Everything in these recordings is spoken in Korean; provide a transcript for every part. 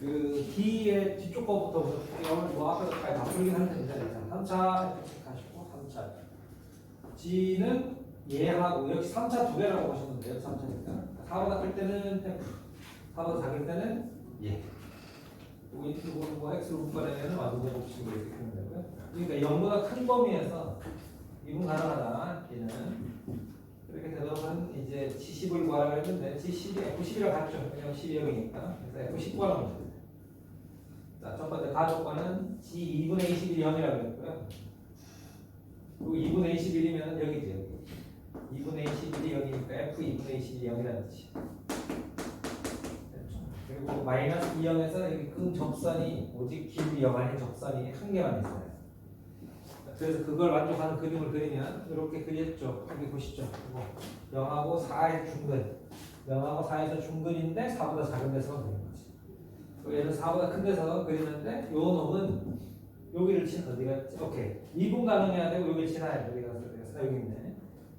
그 D의 뒤쪽 거부터 영을 뭐 앞에까지 다 풀긴 하는데 이제 3차 이렇게 체크하시고 3차 G는 얘하고 역시 3차 두 개라고 보시면 돼요. 3차니까. 4보다 클 때는 F 4보다 작을 때는 얘. 뭐, 이렇게 보는 뭐 X로 묶어내면 완전 제곱식으로 이렇게 되면 되고요. 그러니까 0보다 큰 범위에서 이분 가능하다. 얘는 이렇게 되면 이제 G10을 구하라고 했는데 G10이 F11이랑 같죠 왜냐면 12 0이니까 그래서 F10 구하라고 합니다 자, 첫 번째 가족과는 G 2분의 21이 0이라고 했고요. 그리고 2분의 21이면 여기죠. 여기. 2분의 21이 0이니까 F 2분의 21이 0이라는 뜻이. 그리고 마이너스 2형에서 여기 큰 접선이 오직 길이 0 아닌 접선이 한 개만 있어요. 그래서 그걸 만족하는 그림을 그리면 이렇게 그렸죠. 여기 보시죠. 이거 0하고 4의 중근. 0하고 4에서 중근인데 4보다 작은 데서 되는 거지. 그 얘는 4보다 큰 데서 그리는데 요 놈은 여기를 친 어디가? 오케이 2분 가능해야 되고 여기를 지나야 돼 어디 가서 여기 있네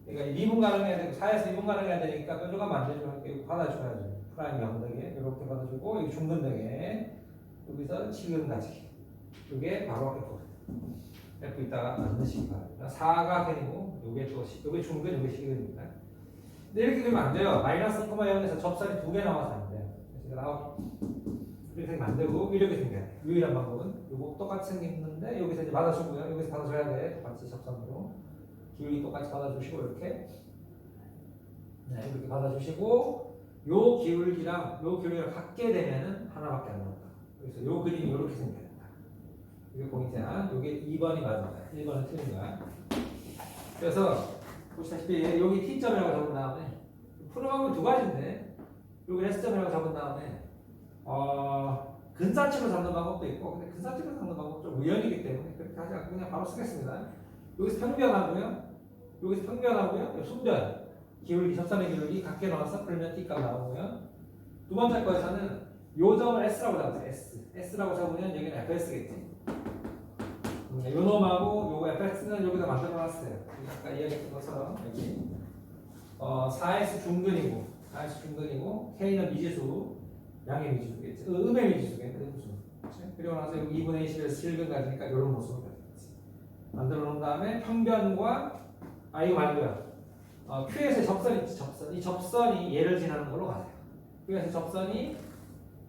그러니까 2분 가능해야 되고 4에서 2분 가능해야 되니까 뾰족한 만들어주면 이렇게 받아줘야죠 프라임 영등에 이렇게 받아주고 여기 중근등에 여기서 7근까지 이게 바로 F F 있다가 만드시기 바랍니다 4가 근이고 요게 또 시- 요게 중근 요게 시근입니다 근데 이렇게 그리면 안 돼요 마이너스 0에서 접선이 두 개 나와서 안 돼요 그래서 나와 이렇게 만들고 이렇게 생겨요. 유일한 방법은 요거 똑같이 생겼는데 여기서 이제 받아주고요. 여기서 받아줘야 돼. 똑같이 접선으로 기울기 똑같이 받아주시고 이렇게 네 이렇게 받아주시고 요 기울기랑 요 기울기가 같게 되면은 하나밖에 안 나온다. 그래서 요 그림이 이렇게 된다. 이게 포인트야. 요게 2번이 맞은 거야. 1번은 틀린 거야. 그래서 보시다시피 여기 T점이라고 적은 다음에 풀어가면 두 가지인데 여기 S점이라고 적은 다음에 어, 근사치로 잡는 방법도 있고 근데 근사치로 잡는 방법 좀 우연이기 때문에 그렇게 하지 않고 그냥 바로 쓰겠습니다. 여기서 평변하고요. 여기서 평변하고요. 순변 기울기 접선의 기울기 각게 나와서 풀면 T값 나오고요. 두 번째 거에서는 요 점을 S라고 잡으세요. S. S라고 잡으면 여기는 FS겠지. 음, 요 놈하고 요거 FX는 여기다 만들어 놨어요. 아까 이야기했던 것처럼 여기 어, 4S 중근이고 4S 중근이고 K는 미지수 양의 미지수겠지. 어, 음의 미지수겠네. 무슨. 그치? 그리고 나서 여기 2분의 1에서 7근 가지니까 이런 모습으로 되겠지. 만들어 놓은 다음에 평변과 아 이거 말고요. 어, Q에서 접선 있지 접선. 이 접선이 얘를 지나는 걸로 가세요. Q에서 접선이 이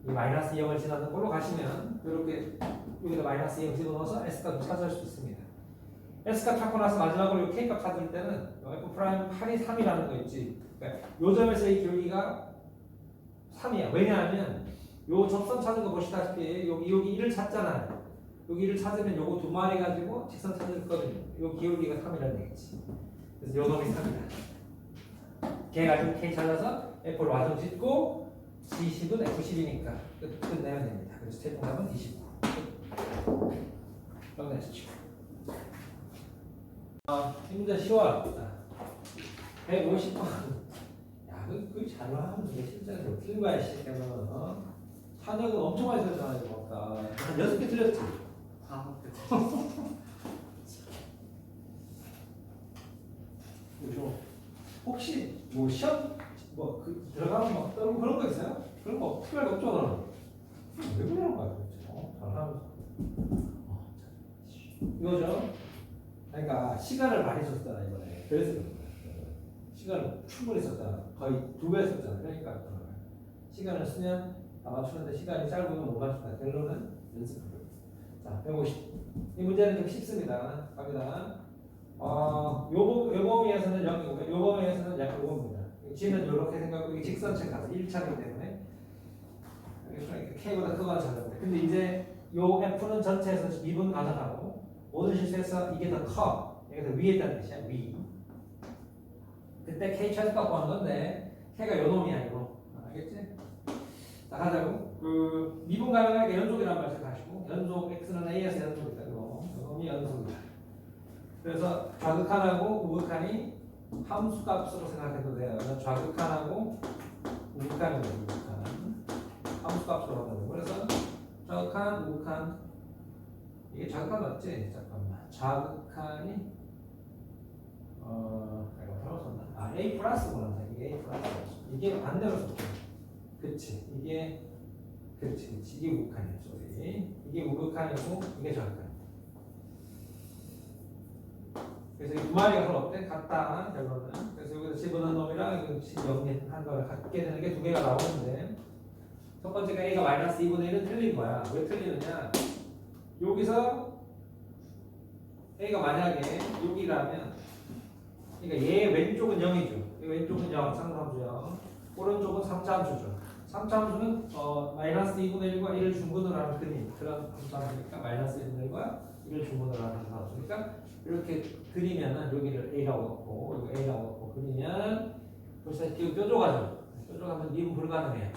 마이너스 0을 지나는 걸로 가시면 이렇게 여기다 마이너스 0 집어넣어서 S값 찾을 수 있습니다. S값 찾고 나서 마지막으로 이 K값 찾을 때는 F 프라임 8이 3이라는 거 있지. 그러니까 요 점에서의 기울기가 3이야. 왜냐하면 요 접선 찾은 거 보시다시피 여기 여기 1을 찾잖아요. 여기 1을 찾으면 요거 두 마리 가지고 직선 찾을 거든요. 요 기울기가 3이라는 얘기지. 그래서 요 놈이 3이다. 걔 가지고 K 찾아서 F를 와정 짓고 G10은 F10이니까 끝, 끝내면 됩니다. 그래서 최종답은 29. 끝내시죠. 아, 힘들 쉬워. 150번. 야, 그, 그 잘하면 되게 진짜 틀린 거야, 이 새끼는. 어? 한역은 엄청 많이 들었잖아, 이거. 아까. 한 여섯 개 틀렸지? 아. 그죠? 혹시 뭐 시험 뭐 그 들어가면 막 떠는 그런 거 있어요? 그런 거 특별히 없죠, 너는? 왜 그러는 거야? 어? 잘하면서. 어, 참. 이거죠? 그러니까 시간을 많이 썼잖아, 이번에. 그래서 그런 거야. 시간을 충분히 썼잖아. 거의 두 배 썼잖아. 그러니까 그런 거야. 시간을 쓰면 다 맞추는데 시간이 짧으면 못 맞춘다. 결론은 연습을. 자, 150. 이 문제는 좀 쉽습니다. 갑니다. 어, 요, 범- 요 범위에서는 0이고, 요 범위에서는 약 요겁니다. G는 이렇게 생각하고, 이게 직선책 가서 1차이기 때문에. 이렇게 K보다 크거나 작은데. 근데 이제 요 F는 전체에서 2분 가능하고, 모든 실수에서 이게 더 커. 이게 더 위에 있다는 뜻이야, 위. 그때 K 최소값 구하는 건데, K가 요 놈이야, 이거. 알겠지? 자, 가자고. 그, 미분 가능하게 연속이란 말 생각하시고, 연속, X는 A에서 연속이다, 이거. 요 놈이 연속이다. 그래서 좌극한하고 우극한이 함수 값으로 생각해도 돼요. 좌극한하고 우극한이 우극한 함수 값으로 하는 거. 그래서 좌극한, 우극한 이게 좌극한 맞지? 잠깐만. 좌극한이 어, 내가 잘못 썼나? 아, A 플러스구나. 이게 A 플러스. 이게 반대로 썼죠. 그치? 이게 그렇지, 그렇지. 이게 우극한이야. 이게 우극한이고 이게 절칸. 그래서 이 두 마리가 서로 어때? 같다, 결론은. 그래서 여기서 집어넣은 놈이랑 여기 정리한 거를 갖게 되는 게 두 개가 나오는데 첫 번째가 A가 마이너스 2분의 1은 틀린 거야. 왜 틀리느냐? 여기서 A가 만약에 6이라면 그러니까 얘 왼쪽은 0이죠. 얘 왼쪽은 0, 상수함수 0. 오른쪽은 3차함수죠. 3차함수는 어, 마이너스 2분의 1과 1을 중분을 하는 그림 그런 함수함수니까 마이너스 2분의 1과 1을 중분을 하는 함수함수니까 이렇게 그리면은 여기를 A라고 넣고 여기 A라고 넣고 그리면 보시다시피 뾰족하죠. 뾰족하면 미분 불가능해요.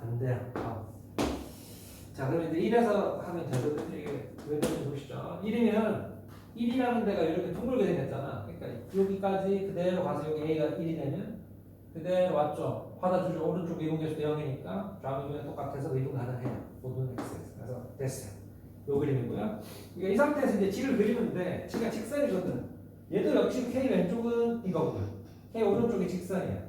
안 돼요. 다음. 자 그럼 이제 1에서 하면 되거든요. 이게 왜 되는지 보시죠. 1이면 1이라는 데가 이렇게 둥글게 생겼잖아. 그러니까 여기까지 그대로 가서 여기 A가 1이 되면 그대로 왔죠. 받아주죠. 오른쪽 이동계수도 0이니까 좌우면 똑같아서 이동 가능해요. 모든 X에서. 그래서 됐어요. 요 그림이고요. 그러니까 이 상태에서 이제 G를 그리면 돼. G가 직선이거든. 얘도 역시 K 왼쪽은 이거고요. K 오른쪽이 직선이야.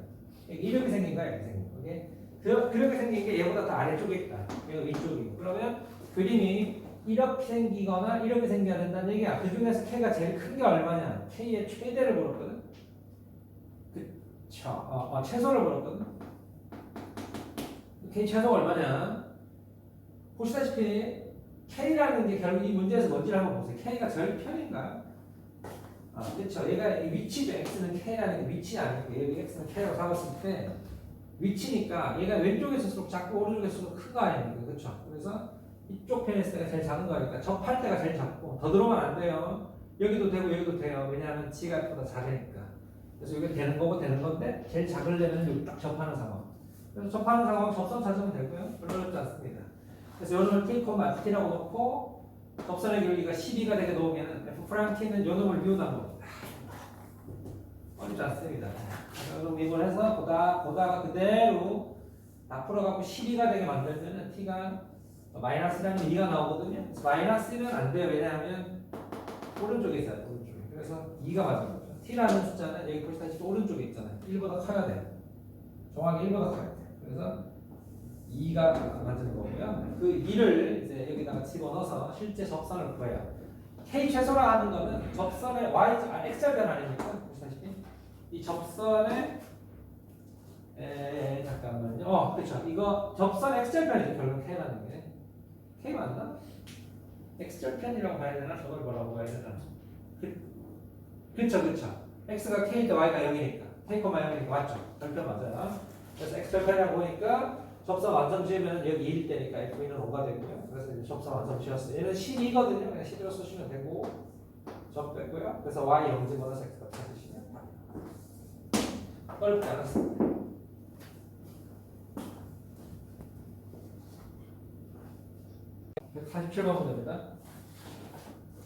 이렇게 생긴 거야. 이렇게 생긴 거. 오케이? 그- 그렇게 생긴 게 얘보다 더 아래쪽에 있다. 얘가 위쪽이고. 그러면 그림이 이렇게 생기거나 이렇게 생겨야 된다는 얘기야. 그 중에서 K가 제일 큰 게 얼마냐? K의 최대를 물었거든. 그쵸. 어, 어, 최소를 물었거든. K 최소가 얼마냐? 보시다시피 K라는 게 결국 이 문제에서 뭔지를 한번 보세요. K가 절편인가요? 아, 그렇죠. 얘가 이 위치죠. X는 K라는 게 위치 아니고 여기 X는 K라고 잡았을 때 위치니까 얘가 왼쪽에 있을수록 작고 오른쪽에 있을수록 큰 거 아닙니까? 그렇죠. 그래서 이쪽 때가 제일 작은 거니까 접할 때가 제일 작고 더 들어오면 안 돼요. 여기도 되고 여기도 돼요. 왜냐하면 G가 보다 작으니까. 그래서 이게 되는 거고 되는 건데 제일 작으려면 여기 딱 접하는 상황. 그래서 접하는 상황 접선 찾으면 되고요. 별로 어렵지 않습니다. 그래서 요놈을 T, T라고 놓고 접선의 길이가 12가 되게 놓으면 F 프라임 T는 요놈을 미운다는 겁니다. 어렵지 않습니다. 요놈 미분 해서 보다 보다가 그대로 다 풀어갖고 12가 되게 만들면 T가 마이너스라는 2가 나오거든요. 마이너스는 안 돼요. 왜냐하면 오른쪽에 있어요. 오른쪽에. 그래서 2가 맞은 거죠. T라는 숫자는 여기 보시다시피 오른쪽에 있잖아요. 1보다 커야 돼요. 정확히 1보다 커야 돼요. 그래서 2가 맞은 거 고요. 그 2를 이제 여기다가 집어넣어서 실제 접선을 구해요. K 최소라 하는 거는 접선의 Y, 아, X절 아닙니까? 보시다시피 이 접선의 에, 잠깐만요. 어, 그렇죠. 이거 접선 X절편이죠. 결국 K라는 게. K 맞나? X절편이라고 봐야 되나? 저걸 뭐라고 봐야 되나? 그, 그쵸, 그쵸. X가 K 대 Y가 0이니까. K, 0이니까 맞죠? 절편 맞아요. 그래서 X절편이라고 보니까 접선 완성 지으면 여기 1일 때니까 F는 5가 되고요. 그래서 이제 접선 완성 지었어요. 얘는 12거든요. 그냥 12로 쓰시면 되고 접 빼고요. 그래서 Y 0 집어넣어서 X가 찾으시면 답니다. 어렵지 않았습니다. 147번 문제입니다.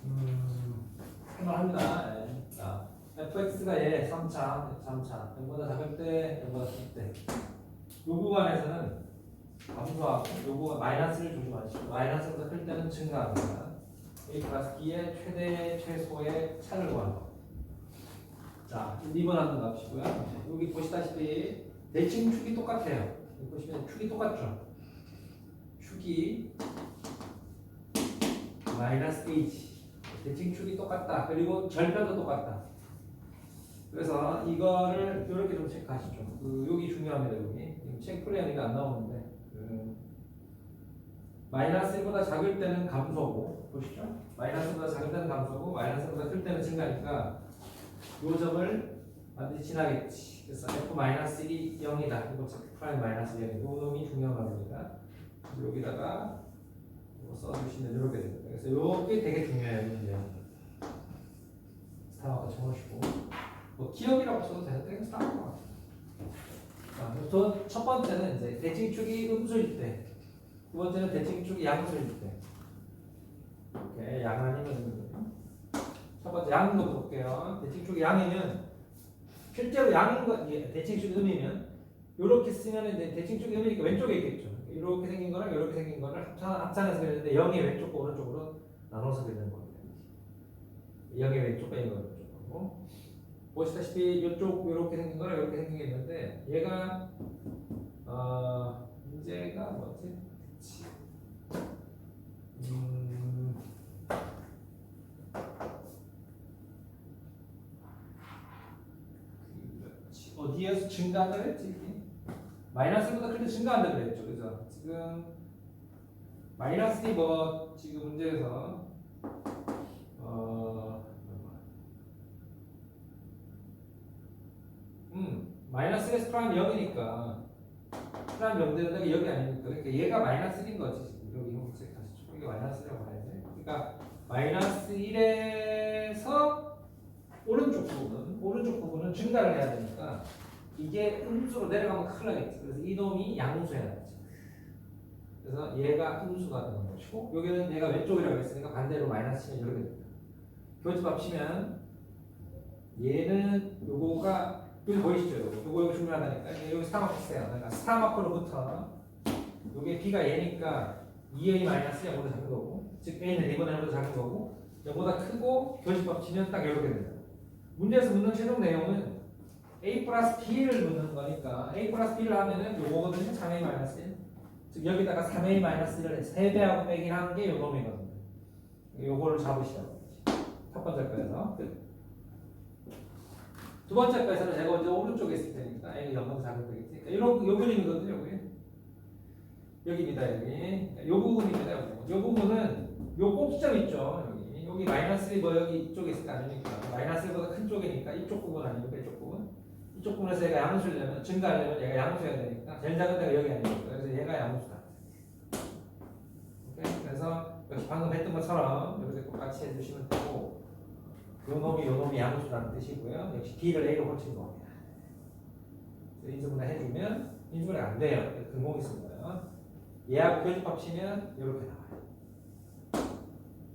음, 할만합니다. 예. 자, fx가 얘 3차, 3차. 0보다 작을 때, 0보다 클 때. 요 구간에서는 감소하고, 요 구간 마이너스를 조심하시고, 마이너스보다 클 때는 증가합니다. 이 그래프기의 최대, 최소의 차를 구하는 거. 자, 2번 하는 거 합시고요. 여기 보시다시피 대칭 축이 똑같아요. 여기 보시면 축이 똑같죠? 축이 마이너스 H 대칭 축이 똑같다. 그리고 절편도 똑같다. 그래서 이거를 이렇게 좀 체크하시죠. 그 여기 중요합니다. 여기 지금 책 플레이하니까 안 나오는데 그 마이너스 1보다 작을 때는 감소고 보시죠. 마이너스보다 작을 때는 감소고 마이너스보다 클 때는 증가니까 요 점을 반드시 지나겠지. 그래서 f 마이너스 1이 0이다. 이거 프라임 마이너스 0이 요 놈이 중요한 겁니다. 여기다가 써주시면 이렇게 됩니다. 그래서 이게 되게 중요해요. 문제. 스타마가 적으시고 뭐 기억이라고 써도 되는데 스타마가 자, 첫 번째는 이제 대칭축이 음수일 때, 두 번째는 대칭축이 양수일 때. 이렇게 양 아니면. 첫 번째 양도 볼게요. 대칭축이 양이면 실제로 양인 거 예, 대칭축이 음이면 이렇게 쓰면 대칭축이 음이니까 왼쪽에 있겠죠. 이렇게 생긴 거랑 이렇게 생긴 거를 합산, 합산해서 그렸는데 0이 왼쪽과 오른쪽으로 나눠서 그리는 겁니다. 0의 왼쪽과 0의 오른쪽으로 보시다시피 이쪽 이렇게 생긴 거랑 이렇게 생긴 게 있는데 얘가 어, 문제가 뭐지? 그치. 음, 어디에서 증가한다 그랬지? 마이너스보다 클때 증가한다 그랬죠, 그죠? 지금 마이너스 2뭐 지금 문제에서 마이너스 1에서 프라임 0이니까 프라임 0 되는 여기 아닙니까? 그러니까 얘가 마이너스 1인 거지. 지금. 여기 형식 다시 쭉. 이게 마이너스라고 봐야지. 그러니까 마이너스 1에서 오른쪽 부분, 오른쪽 부분은 증가를 해야 되니까 이게 음수로 내려가면 큰일 나겠지. 그래서 이놈이 양수해야 되지. 그래서 얘가 음수가 되는 것이고 여기는 얘가 왼쪽이라고 했으니까 반대로 마이너스 치면 이렇게 됩니다. 교집합 치면 얘는 요거가 여기 보이시죠? 요거 요거 중요하다니까 여기 스타 마크 쓰세요. 그러니까 스타 마크로부터 요게 b가 얘니까 2a 마이너스 0보다 작은 거고 즉 a는 2분의 1보다 작은 거고 요보다 크고 교집합 치면 딱 이렇게 됩니다. 문제에서 묻는 최종 내용은 a 플러스 b를 묻는 거니까 a 플러스 b를 하면은 요거거든요. 3a 마이너스 1. 즉 여기다가 3a 마이너스 1을 3배하고 빼긴 하는 게 요놈이거든요. 요거를 잡으시라고. 첫 번째 거에서 끝. 두 번째 거에서는 제가 먼저 오른쪽에 있을 테니까 a는 0보다 작은. 그러니까 이런 요 그림이거든요. 여기. 여기입니다. 여기. 요 부분입니다. 요 부분. 요 부분은 요 꼭지점 있죠. 여기. 여기 마이너스 1, 뭐 여기 이쪽에 있을 거 아닙니까? 마이너스 1보다 큰 쪽이니까 이쪽 부분 아닙니까? 이쪽 부분. 이쪽 부분에서 얘가 양수려면 증가하려면 얘가 양수해야 되니까 제일 작은 데가 여기 아닙니까? 그래서 얘가 양수다. 오케이? 그래서 방금 했던 것처럼 이렇게 똑같이 해주시면 되고 요 놈이 요 놈이 양수라는 뜻이고요. 역시 B를 A로 고친 겁니다. 인수분해 해주면 인수분해 안 돼요. 근공이 쓴 거예요. 얘하고 교집합 치면 이렇게 나와요.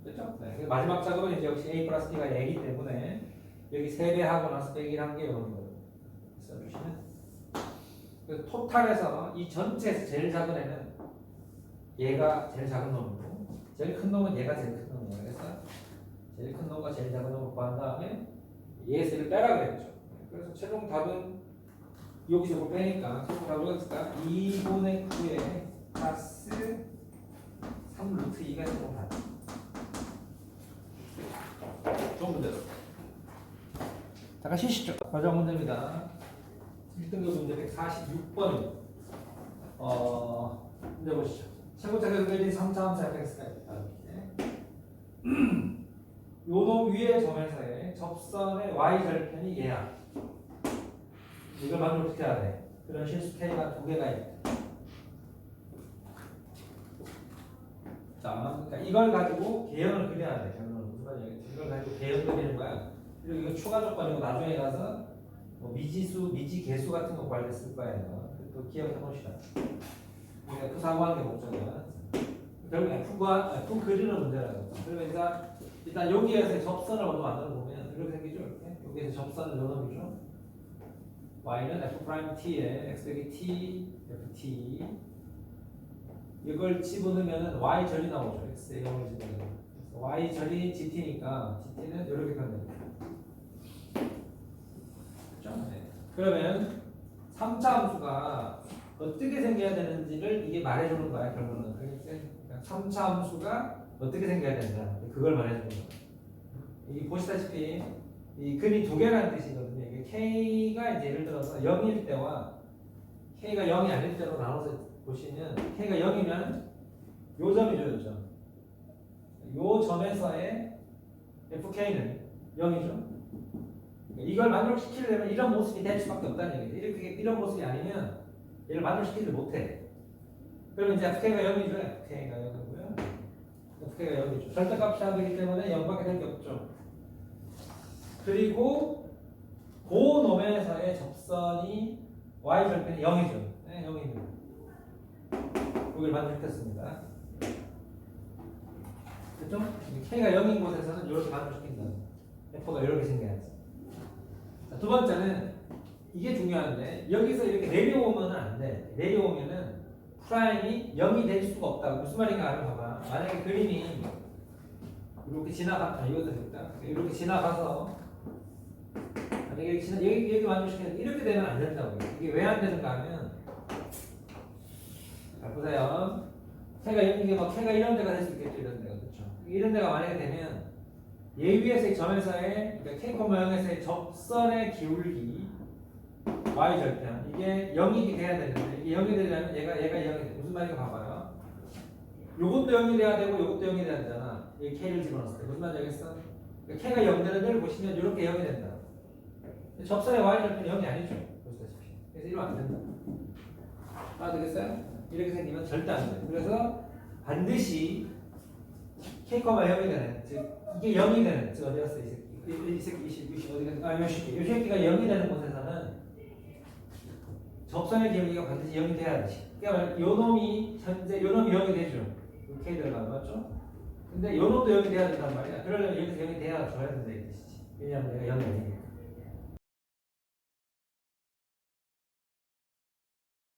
됐죠? 네. 그래서 마지막 작업은 이제 역시 A 플러스 B가 얘기 때문에 여기 3배 하고 나서 빼기를 한게 이런 거예요. 써주시면 그래서 토탈에서 이 전체에서 제일 작은 애는 얘가 제일 작은 놈이고 제일 큰 놈은 얘가 제일 큰 놈이에요. 그래서 제일 큰 놈과 제일 작은 놈을 구한 다음에 얘의 를 빼라 그랬죠. 그래서 최종 답은 여기서 뭐 빼니까 최종 답은 어떨까? 2분의 9에 플러스 3 루트 2가 최종 답. 좋은 문제다. 잠깐 쉬시죠. 과정 문제입니다. 1등급 문제 146번. 어, 문제 보시죠. 최고차 그려진 3차 함수 fx가 있다. 이렇게. 요놈 위의 점에서의 접선의 y 절편이 얘야. 이걸 해야 돼? 그런 실수 K가 두 개가 있다. 자, 그러니까 이걸 가지고 개형을 그려야 돼. 결론은 무슨 말이냐면 이걸 가지고 개형 그리는 거야. 그리고 이거 추가 조건이고 나중에 가서 뭐 미지수, 미지계수 같은 거 구할 때쓸 거예요. 또 기억해. 우리가 F 사고하는 게 목적이야. 결국 F가 F 그리는 문제라고. 그러면 일단 일단 여기에서 접선을 먼저 만들어 보면 이렇게 생기죠. 이렇게 여기에서 접선을 넣어놓죠. y는 f 프라임 t에 x 더하기 t ft 이걸 집어넣으면 y 절이 나오죠. x의 0을 집어넣으면 y 절이 gt니까 gt는 이렇게 표현됩니다. 네. 그러면 3차 함수가 어떻게 생겨야 되는지를 이게 말해주는 거야 결론은. 그러니까 3차 함수가 어떻게 생겨야 된다. 그걸 말해주는 거야. 이 보시다시피 이 근이 두 개라는 뜻이거든요. k가 이제 예를 들어서 0일 때와 k가 0이 아닐 때로 나눠서 보시면 k가 0이면 요 점이죠, 요 점. 요 점에서의 fk는 0이죠. 이걸 만족시키려면 이런 모습이 될 수밖에 없다는 얘기죠. 이렇게 이런 모습이 아니면 얘를 만족시키지 못해. 그러면 이제 fk가 0이죠. fk가 0 이고요. fk가 0이죠. 절대값이 안 되기 때문에 0밖에 될게 없죠. 그리고 그 놈에서의 접선이 y 절편이 0이죠. 네, 0입니다. 여기를 만족시켰습니다. 그죠? k가 0인 곳에서는 이렇게 만족시킨다. f가 이렇게 생겨야지. 자, 두 번째는 이게 중요한데 여기서 이렇게 내려오면 안 돼. 내려오면은 프라임이 0이 될 수가 없다. 무슨 말인가 알아 봐봐. 만약에 그림이 이렇게 지나가, 아, 이것도 됐다. 이렇게 지나가서 만약에 여기, 지나, 여기, 여기 만족시키는 이렇게 되면 안 된다고. 이게 왜 안 되는가 하면 자, 보세요. 캐가 이게 뭐 캐가 이런 데가 될 수 있겠죠. 이런 데가 그렇죠. 이런 데가 만약에 되면 얘 위에서의 점에서의 그러니까 K, 0에서의 접선의 기울기 y 절대한 이게 0이 돼야 되는데 이게 0이 되려면 얘가 얘가 0이 돼. 무슨 말인가 봐봐요. 요것도 0이 돼야 되고 요것도 0이 돼야 되잖아. 이 k를 집어넣었을 때 무슨 말인지 알겠어? 그러니까 k가 0 되는 데를 보시면 이렇게 0이 된다. 접선의 y 절대는 0이 아니죠. 그래서 이러면 안 된다. 알아듣겠어요? 이렇게 생기면 절대 안 돼. 그래서 반드시 k, 0이 되는 즉 이게 0이 되는 즉 어디 갔어 이 새끼 이, 이 새끼 이 새끼 이 새끼 이 새끼가 0이 되는 곳에서는 접선의 기울기가 반드시 0이 돼야 돼. 그러니까 요 놈이 현재 요 놈이 0이 되죠. 요 k 들어가면 맞죠? 근데 요 놈도 0이 돼야 된단 말이야. 그러려면 여기서 0이 돼야 줘야 된다 이 뜻이지. 왜냐면 0이 아니니까.